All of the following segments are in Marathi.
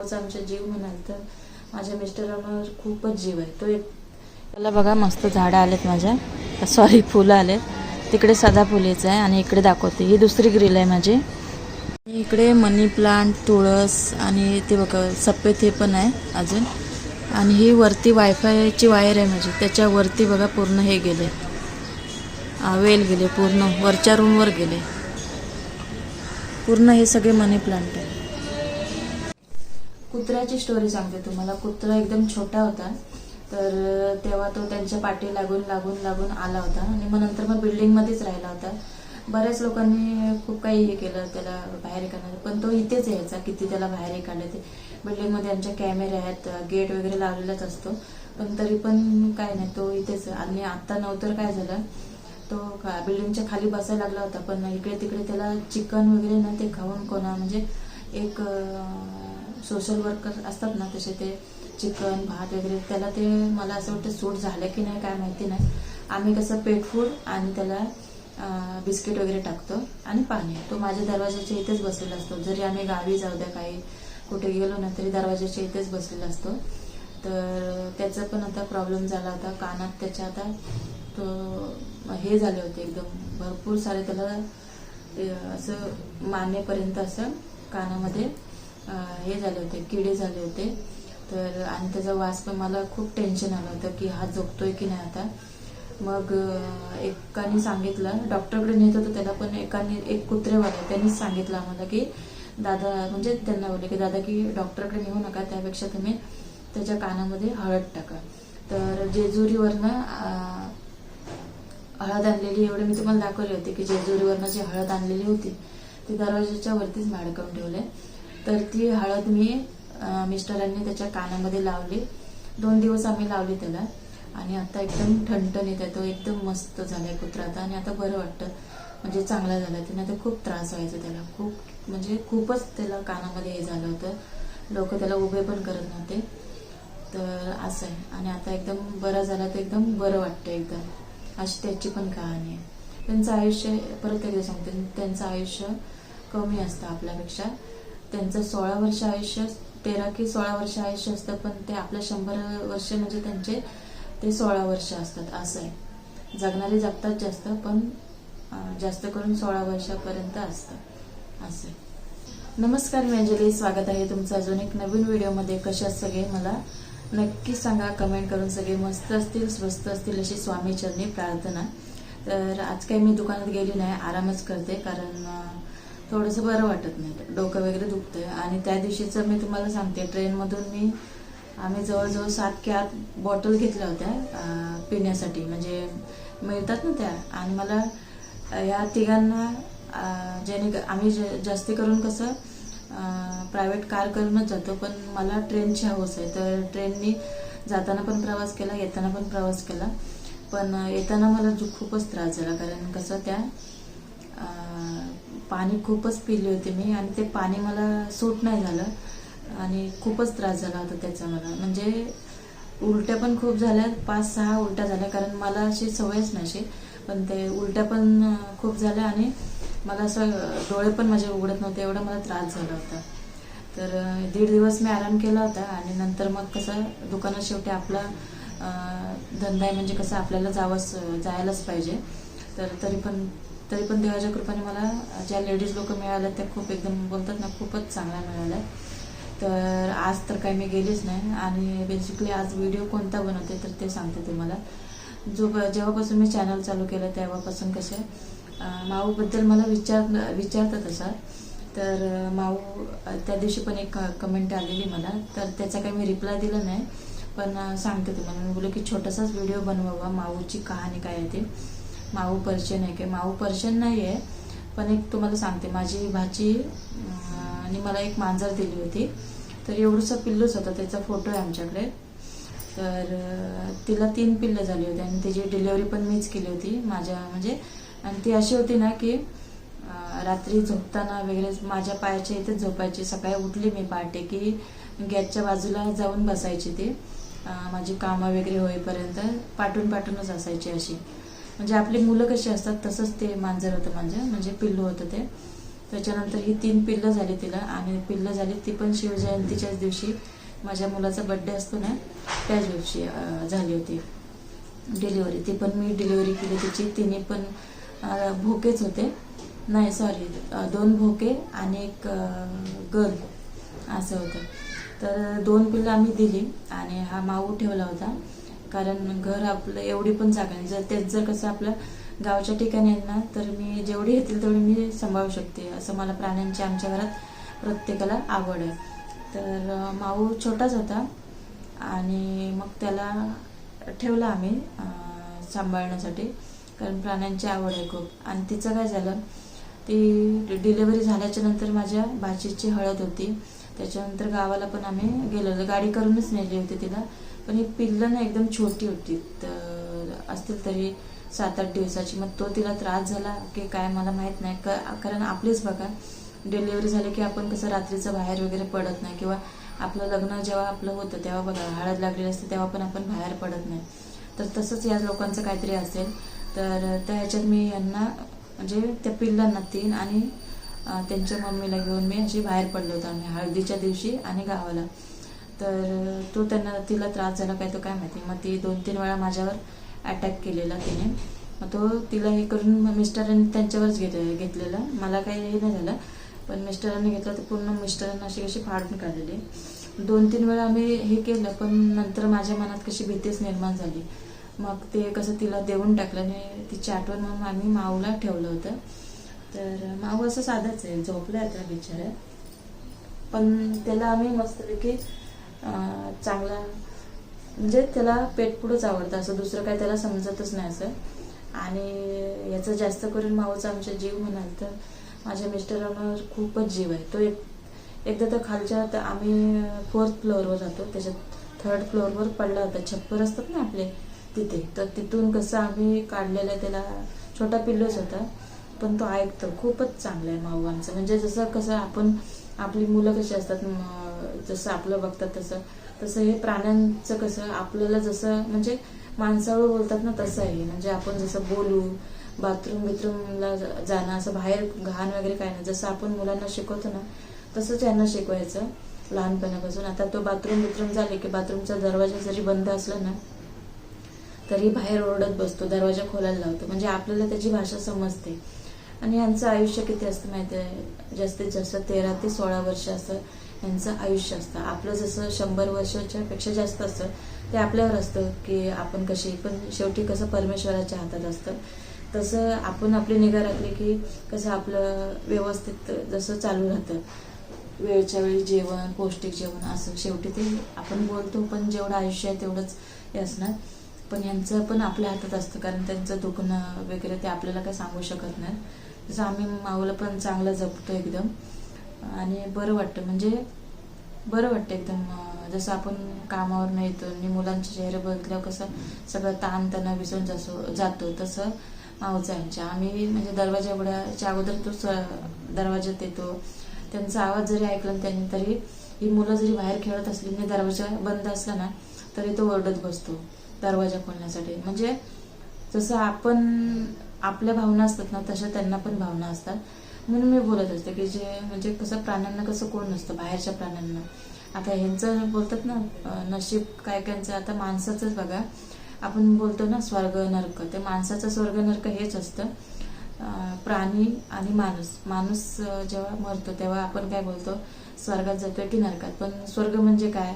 आमचा जीव म्हणाल तर माझ्या मिस्टरांवर खूपच जीव आहे. तो एक त्याला बघा मस्त झाडं आलेत माझ्या. सॉरी फुलं आलेत. तिकडे सदा फुलेचं आहे आणि इकडे दाखवते. ही दुसरी ग्रिल आहे माझी. आणि इकडे मनी प्लांट तुळस आणि ते बघा सफेद हे पण आहे अजून. आणि ही वरती वायफायची वायर आहे माझी. त्याच्यावरती बघा पूर्ण हे गेले. वेल गेले पूर्ण. वरच्या रूमवर गेले. पूर्ण हे सगळे मनी प्लांट आहे. कुत्र्याची स्टोरी सांगते तुम्हाला. कुत्रा एकदम छोटा होता. तर तेव्हा तो त्यांच्या पाठी लागून लागून लागून आला होता आणि मग नंतर मग बिल्डिंगमध्येच राहिला होता. बऱ्याच लोकांनी खूप काही हे केलं त्याला बाहेर काढण्याचं. पण तो इथेच यायचा किती त्याला बाहेर काढले ते. बिल्डिंगमध्ये आमच्या कॅमेरे आहेत गेट वगैरे लावलेलाच असतो. पण तरी पण काय नाही तो इथेच. आणि आत्ता नव्हतर काय झालं तो खा- बिल्डिंगच्या खाली बसायला लागला होता. पण इकडे तिकडे त्याला चिकन वगैरे ना ते खाऊन कोणा म्हणजे एक सोशल वर्कर असतात ना तसे ते चिकन भात वगैरे त्याला ते मला असं वाटतं सूट झालं की नाही काय माहिती नाही. आम्ही कसं पेट फूड आणि त्याला बिस्किट वगैरे टाकतो आणि पाणी. तो माझ्या दरवाजाच्या इथेच बसलेला असतो. जरी आम्ही गावी जाऊ द्या काही कुठे गेलो ना तरी दरवाजाच्या इथेच बसलेला असतो. तर त्याचा पण आता प्रॉब्लेम झाला होता. कानात त्याच्या आता तो हे झाले होते एकदम. भरपूर सारे त्याला असं मानेपर्यंत असं कानामध्ये हे झाले होते किडे झाले होते. तर आणि त्याचा वास पण मला खूप टेन्शन आलं होतं की हा झोपतोय की नाही आता. मग एकाने सांगितलं डॉक्टरकडे नेत होतं त्याला पण एकाने एक कुत्रेवाला त्यांनीच सांगितलं आम्हाला की दादा म्हणजे त्यांना बोलले की दादा की डॉक्टरकडे नेऊ नका त्यापेक्षा तुम्ही त्याच्या कानामध्ये हळद टाका. तर जेजुरीवरनं हळद आणलेली एवढे मी तुम्हाला दाखवले होते की जेजुरीवरनं जी हळद आणलेली होती ती दरवाजाच्या वरतीच माडकवून ठेवले. तर ती हळद मी मिस्टरांनी त्याच्या कानामध्ये लावली. दोन दिवस आम्ही लावली त्याला. आणि आता एकदम ठणठणीत आहे. तो एकदम मस्त झालाय कुत्रा आता आणि आता बरं वाटतं. म्हणजे चांगला झाला. त्याने आता खूप त्रास व्हायचा त्याला. खूप म्हणजे खूपच त्याला कानामध्ये हे झालं होतं. लोक त्याला उभे पण करत नव्हते. तर असं आहे. आणि आता एकदम बरा झाला तर एकदम बरं वाटतं एकदम. अशी त्याची पण कहाणी आहे. त्यांचं आयुष्य परत एकदा सांगते. त्यांचं आयुष्य कमी असतं आपल्यापेक्षा. त्यांचं सोळा वर्ष आयुष्य तेरा की सोळा वर्ष आयुष्य असतं पण ते आपलं शंभर वर्ष म्हणजे त्यांचे ते सोळा वर्ष असतात असं आहे. जगणारे जगतात जास्त पण जास्त करून सोळा वर्षापर्यंत असतं असं आहे. नमस्कार मी अंजली स्वागत आहे तुमचं अजून एक नवीन व्हिडिओमध्ये. कशात सगळे? मला नक्की सांगा कमेंट करून सगळे. मस्त असतील स्वस्त असतील अशी स्वामीचरणी प्रार्थना. तर आज काही मी दुकानात गेली नाही आरामच करते कारण थोडंसं बरं वाटत नाही. डोकं वगैरे दुखतंय. आणि त्या दिवशीचं मी तुम्हाला सांगते ट्रेनमधून मी आम्ही जवळजवळ सात की आठ बॉटल घेतल्या होत्या पिण्यासाठी. म्हणजे मिळतात ना त्या. आणि मला या तिघांना अं, जेणे आम्ही ज- जास्ती करून कसं प्रायव्हेट कार करूनच जातो. पण मला ट्रेनची हवस आहे. तर ट्रेननी जाताना पण प्रवास केला येताना पण प्रवास केला. पण येताना मला खूपच त्रास झाला. कारण कसं त्या पाणी खूपच पिले होते मी आणि ते पाणी मला सूट नाही झालं आणि खूपच त्रास झाला होता त्याचा मला. म्हणजे उलट्या पण खूप झाल्या पाच सहा उलट्या झाल्या कारण मला अशी सवयच नशी पण ते उलट्या पण खूप झाल्या आणि मला असं डोळे पण माझे उघडत नव्हते एवढा मला त्रास झाला होता. तर दीड दिवस मी आराम केला होता आणि नंतर मग कसं दुकानात शेवटी आपला धंदा आहे म्हणजे कसं आपल्याला जावंच जायलाच पाहिजे. तर तरी पण तरी पण देवाच्या कृपाने मला ज्या लेडीज लोक मिळाल्या त्या खूप एकदम बोलतात ना खूपच चांगल्या मिळाल्या तर आज तर काही मी गेलीच नाही आणि बेसिकली आज व्हिडिओ कोणता बनवते तर ते सांगते तुम्हाला. जो जेव्हापासून मी चॅनल चालू केलं तेव्हापासून कसे माऊबद्दल मला विचार विचारतात असा. तर माऊ त्या दिवशी पण एक कमेंट आलेली मला. तर त्याचा काही मी रिप्लाय दिला नाही. पण सांगते तुम्हाला. मी बोलू की छोटासाच व्हिडिओ बनवावा माऊची कहाणी काय आहे ते. माऊ पर्शियन आहे काय माऊ पर्शियन नाही आहे पण एक तुम्हाला सांगते माझी भाची आणि मला एक मांजर दिली होती. तर एवढंसं पिल्लूच होतं त्याचा फोटो आहे आमच्याकडे. तर तिला तीन पिल्लं झाली होती आणि त्याची डिलेवरी पण मीच केली होती माझ्या म्हणजे आणि ती अशी होती ना की रात्री झोपताना वगैरे माझ्या पायाच्या इथेच झोपायची. सकाळी उठली मी पहाटे की गॅसच्या बाजूला जाऊन बसायची ती. माझी कामं वगैरे होईपर्यंत पाठून पाठूनच असायची अशी. म्हणजे आपली मुलं कशी असतात तसंच ते मांजर होतं माझं म्हणजे पिल्लू होतं ते. त्याच्यानंतर ही तीन पिल्लं झाली तिला आणि पिल्लं झाली ती पण शिवजयंतीच्याच दिवशी. माझ्या मुलाचा बड्डे असतो ना त्याच दिवशी झाली होती. डिलिव्हरी ती पण मी डिलिव्हरी केली तिची. तिने पण भोकेच होते. नाही सॉरी दोन भोके आणि एक गर्ल असं होतं. तर दोन पिल्लं आम्ही दिली आणि हा माऊ ठेवला होता. कारण घर आपलं एवढी पण जागा नाही. जर तेच जर कसं आपलं गावच्या ठिकाणी ना तर मी जेवढी येतील तेवढी मी सांभाळू शकते. असं मला प्राण्यांची आमच्या घरात प्रत्येकाला आवड आहे. तर माऊ छोटाच होता आणि मग त्याला ठेवला आम्ही सांभाळण्यासाठी. कारण प्राण्यांची आवड आहे खूप. आणि तिचं काय झालं ती डिलेवरी झाल्याच्यानंतर माझ्या भाचीची हळद होती. त्याच्यानंतर गावाला पण आम्ही गेलेलो गाडी करूनच नेली होती तिला. पण ही पिल्लं ना एकदम छोटी होती. तर असतील तरी सात आठ दिवसाची. मग तो तिला त्रास झाला की काय मला माहीत नाही. क- कारण आपलीच बघा डिलिव्हरी झाली की आपण कसं रात्रीचं बाहेर वगैरे पडत नाही किंवा आपलं लग्न जेव्हा आपलं होतं तेव्हा बघा हळद लागलेली असते तेव्हा पण आपण बाहेर पडत नाही. तर तसंच या लोकांचं काहीतरी असेल. तर त्या ह्याच्यात मी यांना म्हणजे त्या पिल्लांना तीन आणि त्यांच्या मम्मीला घेऊन मी अशी बाहेर पडलो होतो आम्ही हळदीच्या दिवशी आणि गावाला. तर तो त्यांना तिला त्रास झाला काय तो काय माहिती. मग ती दोन तीन वेळा माझ्यावर अटॅक केलेला तिने. मग तो तिला हे करून मिस्टरांनी त्यांच्यावरच घेत घेतलेला. मला काही हे नाही झालं. पण मिस्टरांनी घेतलं तर पूर्ण मिस्टरांना अशी कशी फाडून काढलेली. दोन तीन वेळा आम्ही हे केलं पण नंतर माझ्या मनात कशी भीतीच निर्माण झाली. मग ते कसं तिला देऊन टाकलं आणि तिची आठवण म्हणून आम्ही माऊला ठेवलं होतं. तर माऊ असं साधंच आहे. झोपलाय आता बिचारा. पण त्याला आम्ही मस्तपैकी चांगला म्हणजे त्याला पेटपुडच आवडतं. असं दुसरं काय त्याला समजतच नाही असं. आणि याचं जास्त करून माऊचा आमचा जीव म्हणाल तर माझ्या मिस्टरांवर खूपच जीव आहे. तो एक एकदा तर खालच्या तर आम्ही फोर्थ फ्लोअरवर राहतो. त्याच्यात थर्ड फ्लोअरवर पडला होता. छप्पर असतात ना आपले तिथे. तर तिथून कसं आम्ही काढलेलं त्याला छोटा पिल्लूच होता. पण तो ऐकतो. खूपच चांगला आहे माऊ आमचं. म्हणजे जसं कसं आपण आपली मुलं कशी असतात म, जसं आपलं बघतात तसं. तसं हे प्राण्यांचं कसं आपल्याला जसं म्हणजे माणसावर बोलतात ना तसं आहे. म्हणजे आपण जसं बोलू बाथरूम बिथरूमला जाणं असं बाहेर घाण वगैरे काय नाही. जसं आपण मुलांना शिकवतो ना तसंच यांना शिकवायचं लहानपणापासून. आता तो बाथरूम बिथरूम झाले की बाथरूमचा दरवाजा जरी बंद असला ना तरी बाहेर ओरडत बसतो दरवाजा खोलायला लावतो. म्हणजे आपल्याला त्याची भाषा समजते. आणि यांचं आयुष्य किती असतं माहिती आहे? जास्तीत जास्त तेरा ते सोळा वर्ष असं यांचं आयुष्य असतं. आपलं जसं शंभर वर्षाच्या पेक्षा जास्त असतं ते आपल्यावर असतं की आपण कशी पण शेवटी कसं परमेश्वराच्या हातात असतं. तसं आपण आपली निगा राखली की कसं आपलं व्यवस्थित जसं चालू राहतं. वेळच्या वेळी जेवण पौष्टिक जेवण असं शेवटी ते आपण बोलतो पण जेवढं आयुष्य आहे तेवढंच हे असणार. पण यांचं पण आपल्या हातात असतं कारण त्यांचं दुखणं वगैरे ते आपल्याला काय सांगू शकत नाही तसं आम्ही माऊला पण चांगलं जपतो एकदम. आणि बरं वाटतं. म्हणजे बरं वाटतं एकदम. जसं आपण कामावर नाही येतो आणि मुलांचे चेहरे बघितल्यावर कसं सगळं ताण त्यांना विसरून जासो जातो. तसं माऊचं यांच्या आम्ही म्हणजे दरवाजा एवढ्याच्या अगोदर तो स- दरवाजात येतो त्यांचा आवाज जरी ऐकला त्यांनी तरी ही मुलं जरी बाहेर खेळत असली आणि दरवाजा बंद असला ना तरी तो ओरडत बसतो दरवाजा खोलण्यासाठी. म्हणजे जसं आपण आपल्या भावना असतात ना तशा त्यांना पण भावना असतात. म्हणून मी बोलत असते की जे म्हणजे कसं प्राण्यांना कसं कोण नसतं बाहेरच्या प्राण्यांना. आता ह्यांचं बोलतात ना नशीब काय कायचं आता माणसाचंच बघा. आपण बोलतो ना स्वर्ग नरक. ते माणसाचं स्वर्ग नरक हेच असतं. प्राणी आणि माणूस. माणूस जेव्हा मरतो तेव्हा आपण काय बोलतो? स्वर्गात जातोय की नरकात. पण स्वर्ग म्हणजे काय?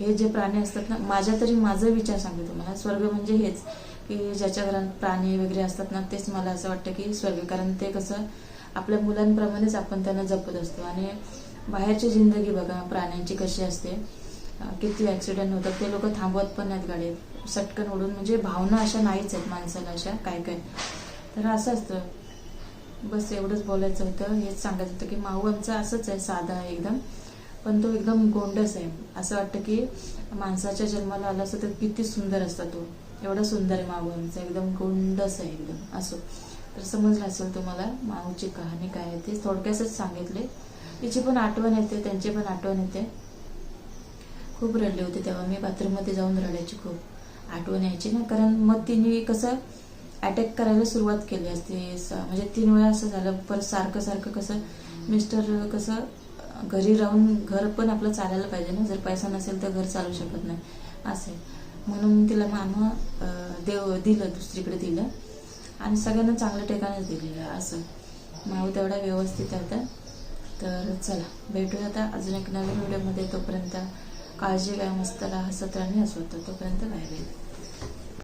हे जे प्राणी असतात ना माझ्या तरी माझं विचार सांगतो तुम्हाला. स्वर्ग म्हणजे हेच की ज्याच्या घरात प्राणी वगैरे असतात ना तेच मला असं वाटतं की स्वर्ग. कारण ते कसं आपल्या मुलांप्रमाणेच आपण त्यांना जपत असतो. आणि बाहेरची जिंदगी बघा प्राण्यांची कशी असते. किती ॲक्सिडेंट होतात ते लोक थांबवत पण नाहीत गाडीत. सटकन उडून म्हणजे भावना अशा नाहीच आहेत माणसाला अशा काय काय. तर असं असतं. बस एवढंच बोलायचं होतं हेच सांगायचं होतं की माऊ आमचा असंच आहे साधा आहे एकदम. पण तो एकदम गोंडस आहे. असं वाटतं की माणसाच्या जन्माला आला असं तर किती सुंदर असता तो. एवढा सुंदर आहे माऊ आमचा एकदम गोंडस आहे एकदम असो. तर समजलं असेल तुम्हाला माऊची कहाणी काय आहे ते. थोडक्यातच सांगितले. तिची पण आठवण येते त्यांची पण आठवण येते. खूप रडले होते तेव्हा. मी बाथरूममध्ये जाऊन रडायची खूप आठवण यायची ना. कारण मग तिने कसं अटॅक करायला सुरुवात केली असते. स- म्हणजे तीन वेळा असं झालं. परत सारखं सारखं कसं मिस्टर कसं घरी राहून घर पण आपलं चालायला पाहिजे ना. जर पैसा नसेल तर घर चालू शकत नाही. असं आहे. म्हणून तिला मामा देव दिलं दुसरीकडे दिलं. आणि सगळ्यांना चांगल्या ठिकाणच दिलेलं असं. माऊ तेवढा व्यवस्थित आहे आता. तर चला भेटूया आता अजून एक नवीन व्हिडिओमध्ये. तोपर्यंत काळजी घ्या मस्त राहा हसत राहा आणि तोपर्यंत बाय बाय